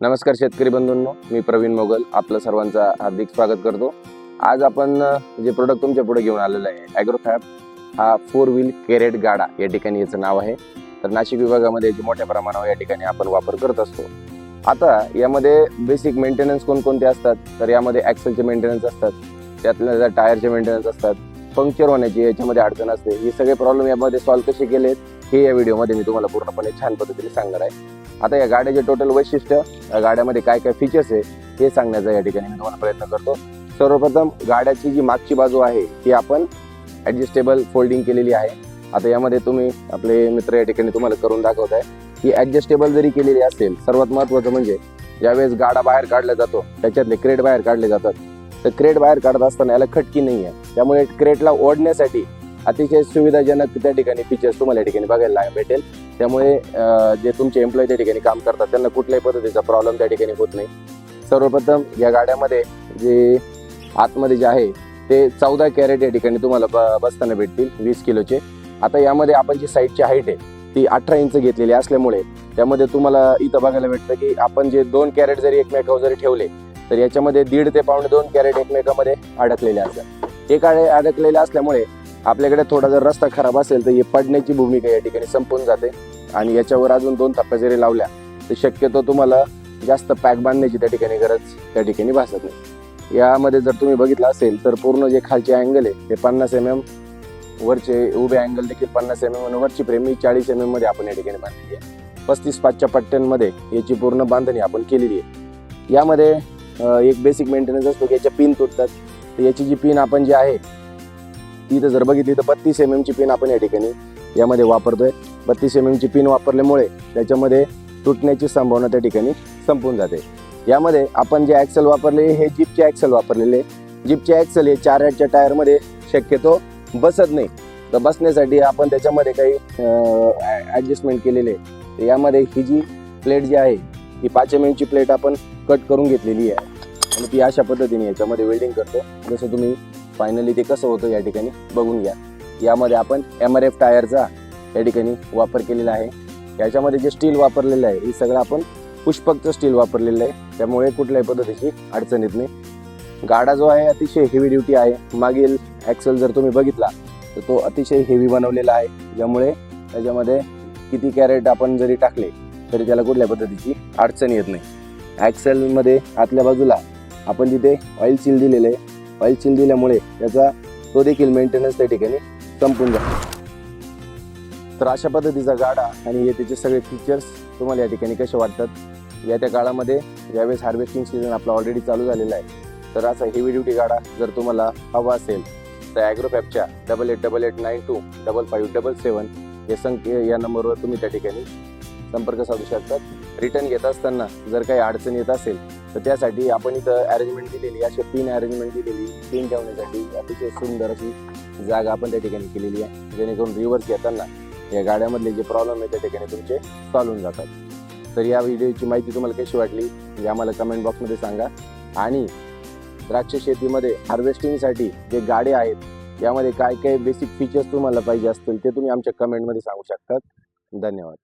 नमस्कार शेतकरी बंधूंनो मी प्रवीण मोगल आपलं सर्वांचं हार्दिक स्वागत करतो. आज आपण जे प्रोडक्ट तुमच्यापुढे घेऊन आलेलं आहे ॲग्रोफॅप हा फोर व्हील कॅरेट गाडा या ठिकाणी याचं नाव आहे. तर नाशिक विभागामध्ये याची मोठ्या प्रमाणावर या ठिकाणी आपण वापर करत असतो. आता यामध्ये बेसिक मेंटेनन्स कोणकोणते असतात? तर यामध्ये ॲक्सेलचे मेंटेनन्स असतात त्यातल्या टायरचे मेंटेनन्स असतात पंक्चर होण्याची याच्यामध्ये अडचण असते. हे सगळे प्रॉब्लेम यामध्ये सॉल्व्ह कसे केलेत? हे या व्हिडिओमध्ये मी तुम्हाला पूर्णपणे छान पद्धतीने सांगणार आहे. आता या गाड्याचे टोटल वैशिष्ट्य या गाड्यामध्ये काय काय फीचर्स आहे हे सांगण्याचा या ठिकाणी मी तुम्हाला प्रयत्न करतो. सर्वप्रथम गाड्याची जी मागची बाजू आहे ती आपण ॲडजस्टेबल फोल्डिंग केलेली आहे. आता यामध्ये तुम्ही आपले मित्र या ठिकाणी तुम्हाला करून दाखवत आहे की ॲडजस्टेबल जरी केलेली असेल सर्वात महत्त्वाचं म्हणजे ज्यावेळेस गाडा बाहेर काढला जातो त्याच्यातले क्रेट बाहेर काढले जातात. तर क्रेट बाहेर काढत असताना याला खटकी नाही आहे त्यामुळे क्रेटला ओढण्यासाठी अतिशय सुविधाजनक त्या ठिकाणी फीचर्स तुम्हाला या ठिकाणी बघायला भेटेल. त्यामुळे जे तुमचे एम्प्लॉई त्या ठिकाणी काम करतात त्यांना कुठल्याही पद्धतीचा प्रॉब्लेम त्या ठिकाणी होत नाही. सर्वप्रथम या गाड्यामध्ये जे आतमध्ये जे आहे ते चौदा कॅरेट या ठिकाणी तुम्हाला ब- बसताना भेटतील वीस किलोचे. आता यामध्ये आपण जी साईडची हाईट आहे ती अठरा इंच घेतलेली असल्यामुळे त्यामध्ये तुम्हाला इथं बघायला भेटतं की आपण जे दोन कॅरेट जरी एकमेकावर जरी ठेवले तर याच्यामध्ये दीड ते पावणे दोन कॅरेट एकमेकामध्ये अडकलेले असतात. एक अडकलेले असल्यामुळे आपल्याकडे थोडा जर रस्ता खराब असेल तर हे पडण्याची भूमिका या ठिकाणी संपून जाते. आणि याच्यावर अजून दोन थप्प्या जरी लावल्या तर शक्यतो तुम्हाला जास्त पॅक बांधण्याची त्या ठिकाणी गरज त्या ठिकाणी भासत नाही. यामध्ये जर तुम्ही बघितलं असेल तर पूर्ण जे खालचे अँगल आहे ते पन्नास एम एम वरचे उभे अँगल देखील पन्नास एम एम आणि वरची प्रेमी चाळीस एम एममध्ये आपण या ठिकाणी बांधलेली आहे. पस्तीस पाचच्या पट्ट्यांमध्ये याची पूर्ण बांधणी आपण केलेली आहे. यामध्ये एक बेसिक मेंटेनन्स असतो की याच्या पिन तुटतात. तर याची जी पिन आपण जी आहे ती तर जर बघितली तर बत्तीस एम एमची पिन आपण या ठिकाणी यामध्ये वापरतोय. बत्तीस एम एमची पिन वापरल्यामुळे त्याच्यामध्ये तुटण्याची संभावना त्या ठिकाणी संपून जाते. यामध्ये आपण जे ॲक्सल वापरले हे जीपचे ॲक्सल वापरलेले. जीपचे ॲक्सल हे चार ॲटच्या टायरमध्ये शक्यतो बसत नाही. तर बसण्यासाठी आपण त्याच्यामध्ये काही ॲडजस्टमेंट केलेले आहे. यामध्ये ही जी प्लेट जी आहे ही पाच एम ची प्लेट आपण कट करून घेतलेली आहे. आणि ती अशा पद्धतीने याच्यामध्ये वेल्डिंग करतो. जसं तुम्ही फायनली ते कसं होतं या ठिकाणी बघून घ्या. यामध्ये आपण एम आर एफ टायरचा या ठिकाणी वापर केलेला आहे. याच्यामध्ये जे स्टील वापरलेलं आहे हे सगळं आपण पुष्पकचं स्टील वापरलेलं आहे. त्यामुळे कुठल्याही पद्धतीची अडचण येत नाही. गाडा जो आहे अतिशय हेवी ड्युटी आहे. मागील ॲक्सेल जर तुम्ही बघितला तर तो अतिशय हेवी बनवलेला आहे. ज्यामुळे त्याच्यामध्ये किती कॅरेट आपण जरी टाकले तरी त्याला कुठल्या पद्धतीची अडचण येत नाही. ॲक्सेलमध्ये आतल्या बाजूला आपण तिथे ऑइल सील दिलेलं आहे ऑइल दिल्यामुळे त्याचा तो देखील मेंटेनन्स त्या ठिकाणी संपून जातो. तर अशा पद्धतीचा गाडा आणि हे त्याचे सगळे फीचर्स तुम्हाला या ठिकाणी कसे वाटतात या त्या काळामध्ये ज्यावेळेस हार्वेस्टिंग सीझन आपला ऑलरेडी चालू झालेला आहे. तर असा हेवी ड्युटी गाडा जर तुम्हाला हवा असेल तर ॲग्रोपॅपच्या double eight double eight nine two double five double seven या संख्ये या नंबरवर तुम्ही त्या ठिकाणी संपर्क साधू शकतात. रिटर्न घेत असताना जर काही अडचण येत असेल तर त्यासाठी आपण इथं अरेंजमेंट दिलेली अशी पिन अरेंजमेंट दिलेली पिन ठेवण्यासाठी अतिशय सुंदर अशी जागा आपण त्या ठिकाणी केलेली आहे. जेणेकरून रिव्हर्स घेताना या गाड्यामधले जे प्रॉब्लेम आहे त्या ठिकाणी तुमचे सॉल्व्ह होऊन जातात. तर या व्हिडिओची माहिती तुम्हाला कशी वाटली हे आम्हाला कमेंट बॉक्समध्ये सांगा. आणि द्राक्ष शेतीमध्ये हार्वेस्टिंगसाठी जे गाडे आहेत यामध्ये काय काय बेसिक फीचर्स तुम्हाला पाहिजे असतील ते तुम्ही आमच्या कमेंटमध्ये सांगू शकतात. धन्यवाद.